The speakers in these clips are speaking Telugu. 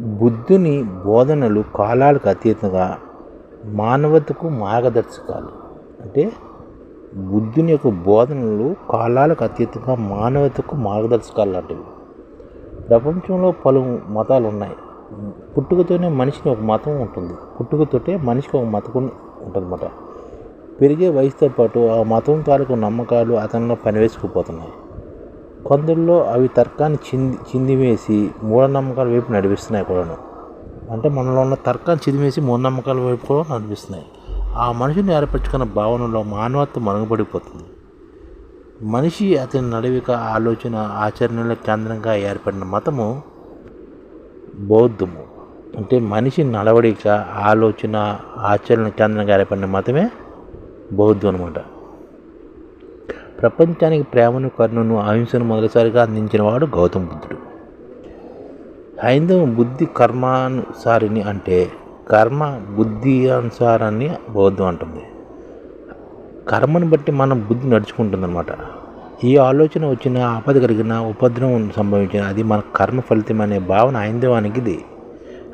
బుద్ధుని బోధనలు కాలాలకు అతీతంగా మానవతకు మార్గదర్శకాలు. అంటే బుద్ధుని యొక్క బోధనలు కాలాలకు అతీతంగా మానవతకు మార్గదర్శకాలు లాంటివి. ప్రపంచంలో పలు మతాలు ఉన్నాయి. పుట్టుకతోనే మనిషికి ఒక మతం ఉంటుంది. పుట్టుకతోటే మనిషికి ఒక మతం ఉంటుందన్నమాట. పెరిగే వయసుతో పాటు ఆ మతం తాలూకు నమ్మకాలు అతనిలో పనివేసుకుపోతున్నాయి. కొందరిలో అవి తర్కాన్ని చింది చిందివేసి మూఢనమ్మకాల వైపు నడిపిస్తున్నాయి కూడాను. అంటే మనలో ఉన్న తర్కాన్ని చిందివేసి మూఢనమ్మకాల వైపు కూడా నడిపిస్తున్నాయి. ఆ మనిషిని ఏర్పరచుకున్న భావనలో మానవత్వం మరుగుపడిపోతుంది మనిషి అతని నడవిక ఆలోచన ఆచరణల కేంద్రంగా ఏర్పడిన మతము బౌద్ధము. అంటే మనిషి నడవడిక ఆలోచన ఆచరణ కేంద్రంగా ఏర్పడిన మతమే బౌద్ధం అనమాట ప్రపంచానికి ప్రేమను కర్ణును అహింసను మొదటిసారిగా అందించిన వాడు గౌతమ బుద్ధుడు. హైందవం బుద్ధి కర్మానుసారిని అంటే కర్మ బుద్ధి అనుసారాన్ని బౌద్ధం అంటుంది. కర్మను బట్టి మనం బుద్ధి నడుచుకుంటుందన్నమాట. ఈ ఆలోచన వచ్చిన ఆపద కలిగిన ఉపద్రవం సంభవించిన అది మన కర్మ ఫలితం అనే భావన హైందవానికి ఇది.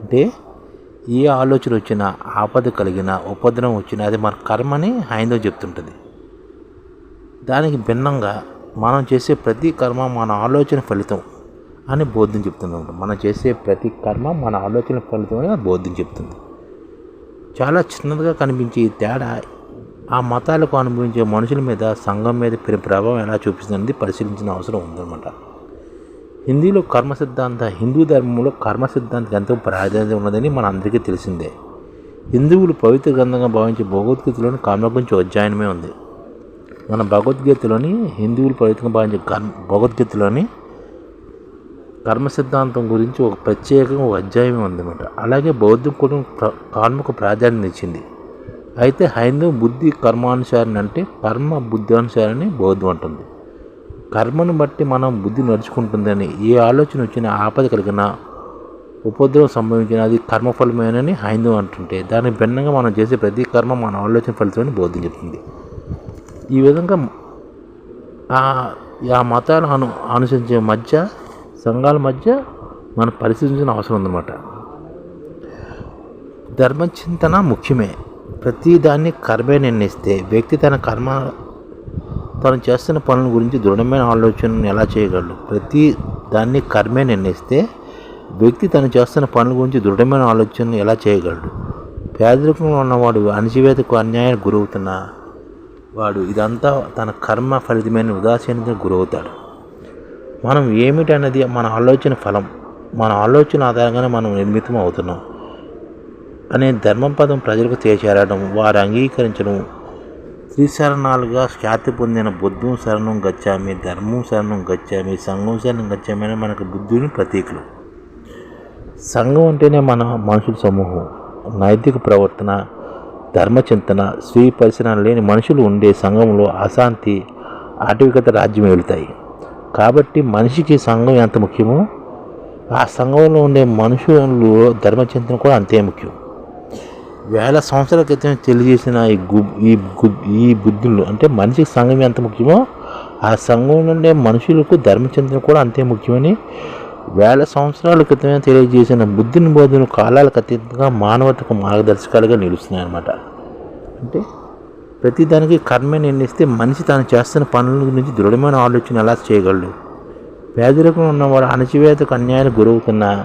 అంటే ఏ ఆలోచన వచ్చిన ఆపద కలిగిన ఉపద్రవం వచ్చిన అది మన కర్మని హైందవం చెప్తుంటుంది. దానికి భిన్నంగా మనం చేసే ప్రతి కర్మ మన ఆలోచన ఫలితం అని బోధం చెప్తుంది మనం చేసే ప్రతి కర్మ మన ఆలోచన ఫలితం అని బోధం చెప్తుంది. చాలా చిన్నదిగా కనిపించే ఈ తేడా ఆ మతాలకు అనుభవించే మనుషుల మీద సంఘం మీద పెరిగే ప్రభావం ఎలా చూపిస్తుంది పరిశీలించిన అవసరం ఉందన్నమాట. హిందీలో కర్మ సిద్ధాంత హిందూ ధర్మంలో కర్మ సిద్ధాంతం ఎంతో ప్రాధాన్యత ఉన్నదని మన అందరికీ తెలిసిందే. హిందువులు పవిత్ర గ్రంథంగా భావించే భగవద్గీతలోని కర్మ గురించి అధ్యయనమే ఉంది. మన భగవద్గీతలోని హిందువులు పవిత్రంగా భావించే కర్మ భగవద్గీతలోని కర్మ సిద్ధాంతం గురించి ఒక ప్రత్యేకంగా ఒక అధ్యాయం ఉందన్నమాట. అలాగే బౌద్ధం కూడా ప్ర- కర్మకు ప్రాధాన్యత ఇచ్చింది. అయితే హైందవ బుద్ధి కర్మానుసారని అంటే కర్మ బుద్ధి అనుసారని బౌద్ధం అంటుంది. కర్మను బట్టి మనం బుద్ధి నడుచుకుంటుందని ఏ ఆలోచన వచ్చినా ఆపద కలిగిన ఉపద్రవం సంభవించిన అది కర్మఫలమేనని హైందవం అంటుంటే దానికి భిన్నంగా మనం చేసే ప్రతి కర్మ మన ఆలోచన ఫలితమని బౌద్ధం ఈ విధంగా ఆ ఆ మతాలు అను అనుసరించే మధ్య సంఘాల మధ్య మనం పరిశీలించిన అవసరం ఉందన్నమాట. ధర్మచింతన ముఖ్యమే. ప్రతిదాన్ని కర్మే నిర్ణయిస్తే వ్యక్తి తన కర్మ తను చేస్తున్న పనుల గురించి దృఢమైన ఆలోచనను ఎలా చేయగలడు? ప్రతి దాన్ని కర్మే నిర్ణయిస్తే వ్యక్తి తను చేస్తున్న పనుల గురించి దృఢమైన ఆలోచనను ఎలా చేయగలడు? పేదరికంలో ఉన్నవాడు అణచివేతకు అన్యాయానికి గురవుతున్న వాడు ఇదంతా తన కర్మ ఫలితమైన ఉదాసీనతకు గురవుతాడు. మనం ఏమిటన్నది మన ఆలోచన ఫలం. మన ఆలోచన ఆధారంగానే మనం నిర్మితం అవుతున్నాం. అనే ధర్మపదం ప్రజలకు చేరడం వారు అంగీకరించడం త్రిశరణాలుగా ఖ్యాతి పొందిన బుద్ధం శరణం గచ్చామి ధర్మం శరణం గచ్చామి సంఘం శరణం గచ్చామి మనకు బుద్ధుని ప్రతీకలు. సంఘం అంటేనే మన మనుషుల సమూహం. నైతిక ప్రవర్తన ధర్మచింతన స్వీయ పరిసరాలు లేని మనుషులు ఉండే సంఘంలో అశాంతి ఆటవికత రాజ్యం వెళుతాయి కాబట్టి మనిషికి సంఘం ఎంత ముఖ్యమో ఆ సంఘంలో ఉండే మనుషులు ధర్మచింతన కూడా అంతే ముఖ్యం. వేల సంవత్సరాల క్రితం తెలియజేసిన ఈ గు ఈ గు- ఈ బుద్ధులు అంటే మనిషికి సంఘం ఎంత ముఖ్యమో ఆ సంఘంలో ఉండే మనుషులకు ధర్మచింతన కూడా అంతే ముఖ్యమని వేల సంవత్సరాల క్రితమే తెలియజేసిన బుద్ధుని బోధన కాలాలకు అతీతంగా మానవతకు మార్గదర్శకాలుగా నిలుస్తున్నాయి అన్నమాట అంటే ప్రతిదానికి కర్మే నిర్ణయిస్తే మనిషి తాను చేస్తున్న పనుల గురించి దృఢమైన ఆలోచన ఎలా చేయగలడు? పేదరికం ఉన్నవాడు అణచివేతకు అన్యాయానికి గురవుతున్న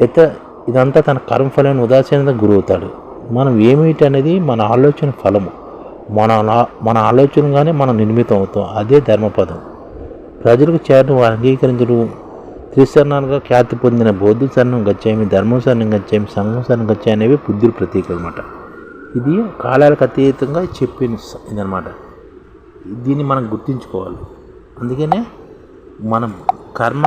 ఇత ఇదంతా తన కర్మఫలమైన ఉదాసీనత గురవుతాడు. మనం ఏమిటి అనేది మన ఆలోచన ఫలము. మన మన ఆలోచనగానే మనం నిర్మితం అవుతాం అదే ధర్మపదం. ప్రజలకు చేరడం అంగీకరించడం త్రిశరణాలుగా ఖ్యాతి పొందిన బౌద్ధ శరణం గచ్చేమి ధర్మం శరణం గచ్చేమి సంఘం శరణం గచ్చామి అనేవి బుద్ధుడు ప్రతీక అనమాట ఇది కాలాలకు అతీతంగా చెప్పిన ఇది ఇదనమాట దీన్ని మనం గుర్తుంచుకోవాలి. అందుకనే మనం కర్మ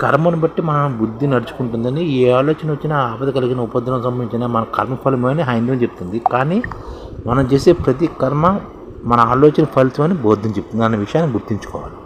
కర్మను బట్టి మన బుద్ధి నడుచుకుంటుందని ఏ ఆలోచన వచ్చినా ఆపద కలిగిన ఉపద్రవం సంబంధించిన మన కర్మఫలమని అని హైందవం చెప్తుంది. కానీ మనం చేసే ప్రతి కర్మ మన ఆలోచన ఫలితం అని బోధం చెప్తుంది. అనే విషయాన్ని గుర్తుంచుకోవాలి.